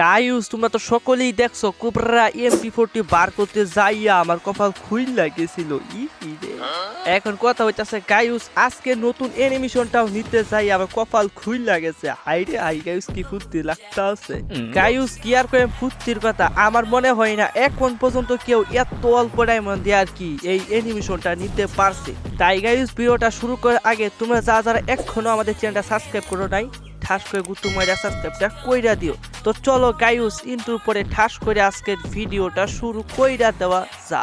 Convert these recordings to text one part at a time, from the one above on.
Guys তোমরা তো সকলেই দেখছ কোবরা এমপি ফোরটি বার করতে যাইয়া আমার কপাল খুইল লাগেছিল ই ই এখন কথা হইতাছে গাইস আজকে নতুন অ্যানিমেশনটাও নিতে যাই আমার কপাল খুইল লাগেছে হাই রে হাই গাইস কি ফুর্তি লাগতা আছে গাইস কি আর করে ফুর্তির কথা আমার মনে হয় না এখন পর্যন্ত কেউ এত অল্প টাইম দিয়ে আর কি এই অ্যানিমেশনটা নিতে পারছে। তাই গাইস ভিডিওটা শুরু করার আগে তোমরা যা যারা এখনও আমাদের চ্যানেলটা সাবস্ক্রাইব করো নাই ঠাস করে গুতু মাইরা সাবস্ক্রাইবটা কইরা দিও। তো চলো গায়ুস ইন্টুর পরে ঠাস করে আজকের ভিডিওটা শুরু কইরা দেওয়া যা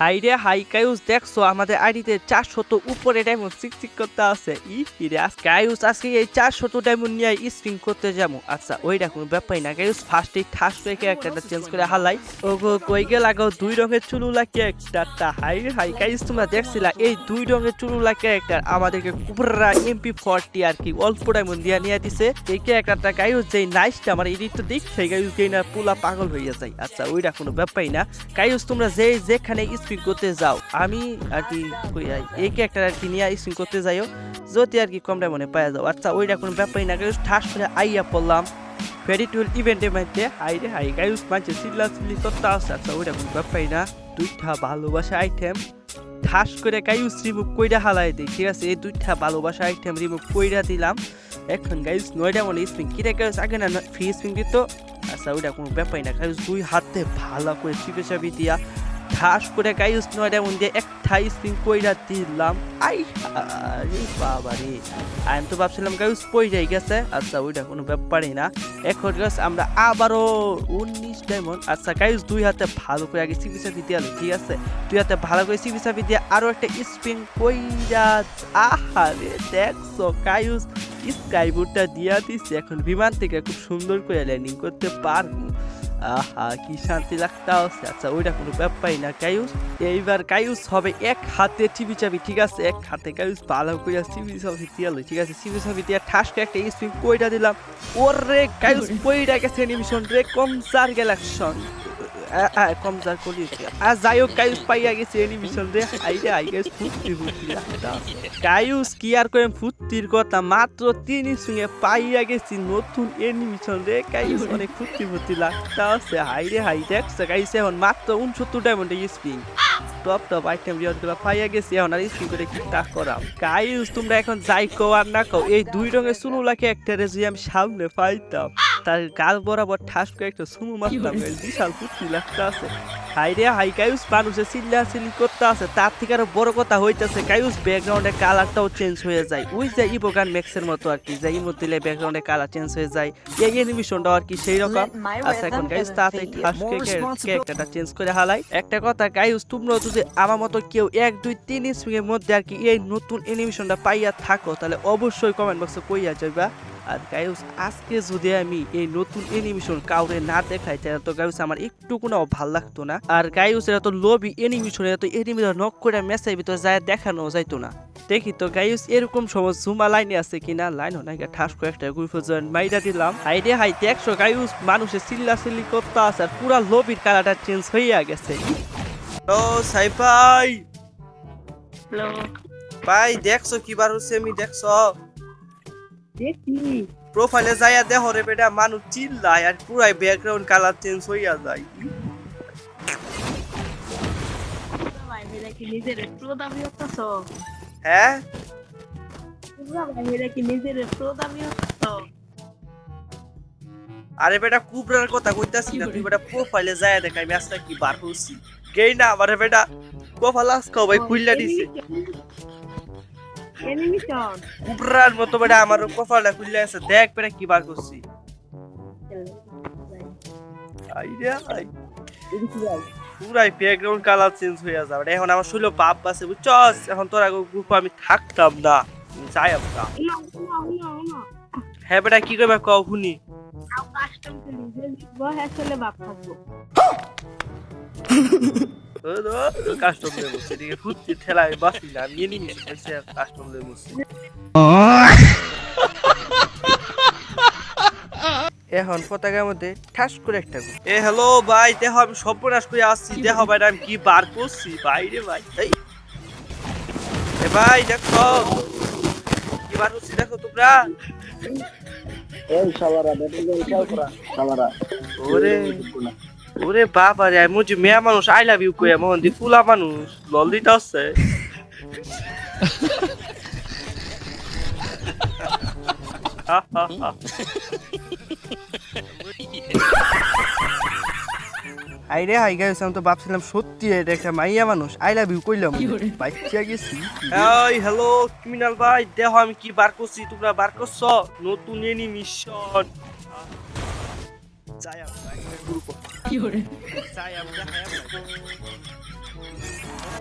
হাই রে, হাই কায়ুস, দেখছ? আমাদের আইডিতে চারশত উপরে ডায়মন্ড চিকচিক করতে আছে। ই রে আজ কায়ুস, আজকে এই চারশত ডায়মন্ড নিয়ে স্পিন করতে যাব। আচ্ছা ওইটা কোনো ব্যাপারই না, কায়ুস। ফার্স্টে ঠাস করে ক্যারেক্টারটা চেঞ্জ করে হালাই। ও গো কই গে? লাগাও দুই রঙের চুলুলা ক্যারেক্টারটা হাই রে, হাই কায়ুস, তোমরা দেখছিলা? এই দুই রঙের চুলুলা ক্যারেক্টার আমাদেরকে কুবরা এমপি ফর্টি আর কি, অল্প ডায়মন্ড দিয়ে নিয়ে দিছে। এই ক্যারেক্টারটা গায়ুস যেই নাইসটা আমার এডিট তো দেখছে গায়ুস যেই না পুলা পাগল হয়ে যায়। আচ্ছা ওইটা কোনো ব্যাপারই না। কায়ুস, তোমরা যে যেখানে স্পিন করতে যাও। আমি আর কি এই একটা আর কি নিয়ে স্পিন করতে যাইও, যদি আর কি কম মনে পাওয়া যাও। আচ্ছা ওইটা কোনো ব্যাপারই না কাইউস ঠাস করে আইয়া পড়লাম। ফেরি টুয়েল ইভেন্টের মধ্যে, হাই রে হাই কাইউস মাঝে চিল্লা চিল্লি করতে আসছে। আচ্ছা ওইটা কোনো ব্যাপারই না, দুইটা ভালোবাসা আইটেম ঠাস করে কাইউস রিমুভ কইরা হালাই দিই, ঠিক আছে? এই দুইটা ভালোবাসা আইটেম রিমুভ কইরা দিলাম। এখন গাইস, নয়টা মনে স্পিন কিরে গাইস, আগে না ফ্রি স্পিন দিত? আচ্ছা ওইটা কোনো ব্যাপারই না, গাইস, দুই হাতে ভালো করে চিপে চাবি দিয়া। ঠাস করে গাইস নয়টা মধ্যে একটা স্পিন কইরা দিলাম। আই আরে বাবা রে আমি তো ভাবছিলাম গাইস পইরাই গেছে আচ্ছা ওইটা কোনো ব্যাপারই না। এখন গাইস আমরা আবারও উনিশ ডায়মন্ড আচ্ছা গাইস দুই হাতে ভালো করে আগে চিপি চাবি দিয়া ঠিক আছে? দুই হাতে ভালো করে চিপি চাবি দিয়ে আরও একটা স্পিন কইরা আহারে, দেখছ? গাইস, স্কাইবোর্ডটা দিয়া দিচ্ছে এখন বিমান থেকে খুব সুন্দর করে ল্যান্ডিং করতে পারব। আহা কি শান্তি লাগতা আচ্ছা ওইটা কোনো ব্যাপারই না কায়ুস এইবার কায়ুস হবে এক হাতে টিভি চাবি ঠিক আছে? এক হাতে কায়ুস ভালো করে টিভি চাবি দিয়ালো ঠিক আছে? টিভি চাবি দিয়ে ঠাস করে একটা স্পিন কইটা দিলাম। ওরে কায়ুস কইটা গেছে অ্যানিমেশন রে কম কমসার গ্যালাকশন কলি আর যাই হোক কায়ুস পাইয়া গেছে অ্যানিমেশন রে আইরে আই গেছে ফুটতি ফুটতি। কায়ুস কি আর করেন ফুর্তির কথা মাত্র তিন পাইয়া গেছি নতুন এনিমেশন রে কাইস অনেক ফুর্তি ফুর্তি লাগতা আছে হাই রে হাই দেখছে কাইস এখন মাত্র উনসত্তর ডায়মন্ডে স্পিং টপ টপ আইটেম পাইয়া গেছি এখন আর স্পিং করে কি তা করাম কাইস তোমরা এখন যাই কও আর না কও এই দুই রঙের সুনুলাকে একটা রেজি আমি সামনে পাইতাম তার গাল বরাবর ঠাস করে একটা সুনু মারতাম বিশাল ফুর্তি লাগতা আছে। হাই রে হাই কায়ুস মানুষে চিল্লা চিল্লি করতে আছে তার থেকে আরও বড় কথা হইতাছে কায়ুস ব্যাকগ্রাউন্ডের কালারটাও চেঞ্জ হয়ে যায়। ওই যে ইবোগান ম্যাক্সের মতো আর কি যে ইমোট দিলে ব্যাকগ্রাউন্ডের কালার চেঞ্জ হয়ে যায়। এই অ্যানিমেশনটা আর কি সেই রকম। আচ্ছা এখন গাইস তাড়াতাড়ি ঠাস ক্যারেক্টারটা চেঞ্জ করে হালাই। একটা কথা গাইস তোমরা যদি আমার মতো কেউ এক দুই তিন স্প্রিংয়ের মধ্যে আর কি এই নতুন অ্যানিমেশনটা পাইয়া থাকো তাহলে অবশ্যই কমেন্ট বক্সে কইয়া যাইবা। আর গায়ুস আজকে যদি আমি এই নতুন অ্যানিমেশন কাউরে না দেখাই তাহলে তো গায়ুস আমার একটু কোনো ভালো লাগতো না। আর গাইস এরা তো লোভি অ্যানিমেশন এরা তো অ্যানিমেশন নক করে মেসের ভিতরে যায় দেখানো যাইতো না। দেখি তো গাইস এরকম সময় জুমা লাইনে আছে কিনা? লাইন হয় না ঠাস করে একটা গুইফোজন মাইরা দিলাম। হাই রে হাই দেখছ গাইস মানুষের চিল্লা চিল্লি করতে আছে আর পুরা লোভির কালারটা চেঞ্জ হইয়া গেছে। ও সাইফাই। হ্যালো ভাই দেখছ কি বার হচ্ছে আমি দেখছ? দেখি। প্রোফাইলে যাইয়া দেখো রে বেটা মানুষ চিল্লায় আর পুরাই ব্যাকগ্রাউন্ড কালার চেঞ্জ হইয়া যায়। হ্যাঁ? আরে বেটা কুবরার কথা কইতাছি না তুই বেটা প্রোফাইলে যাইয়া দেখ আমি আজকে কি বার হইছি গেই না আমারে বেটা প্রোফাইল আজকে ভাই খুললা দিছে। অ্যানিমেশন কুবরার মতো বেটা আমার প্রোফাইলটা খুললা আছে। দেখ বেটা কি বার করছি। আইরে আই। পুরাই ব্যাকগ্রাউন্ড কালার চেঞ্জ হইয়া যাবে এখন আমার শৈল বাপ আছে বুঝছস? এখন তোর আগে গ্রুপ আমি থাকতাম না। যাই আমরা হ্যাঁ বেটা কি করবে কও শুনি। কাস্টম খেলি। হ্যাঁ চলে বাপ থাকব। কাস্টম এদিকে ঠেলায় না আমি কাস্টম লে এখন পতাকার মধ্যে ঠাস করে একটা এ হ্যালো ভাই দেখো আমি সর্বনাশ করে আসছি। দেখো ভাই আমি কি বার করছি? ভাই রে ভাই এই। এ ভাই দেখো। কি বার করছি দেখো তোমরা। এই খেয়াল করা ওরে। ওরে বাবা রে যে মেয়া মানুষ আই লাভ ইউ কই? মোহন দি ফুলা মানুষ লল দিতে আসছে। হা, হা, হা। হাই রে হাই গাইস আমি তো ভাবছিলাম সত্যি এটা একটা মাইয়া মানুষ আই লাভ ইউ কইলাম। বাচ্চা গেছি। এই হ্যালো ক্রিমিনাল ভাই দেখো আমি কি বার করছি তোমরা বার করছ? নতুন এনিমিশন। যাই আমরা গ্রুপ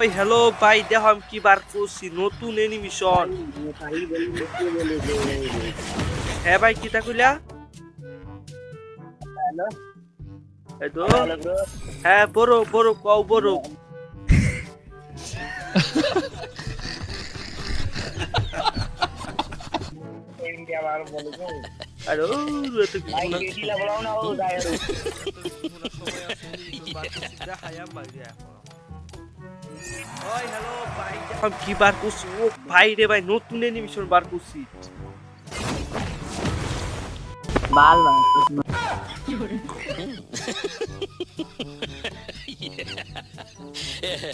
হ্যালো ভাই দেখো আমি কি বার করছি নতুন এনিমিশন হ্যাঁ ভাই কিতা কইলা? হ্যালো। হ্যাঁ বড় বড় কও বড়। আমার বলে গো আরে। ও এত কি আমি বার করছি? ও ভাই রে ভাই নতুন এনিমেশন বার করছি। বাল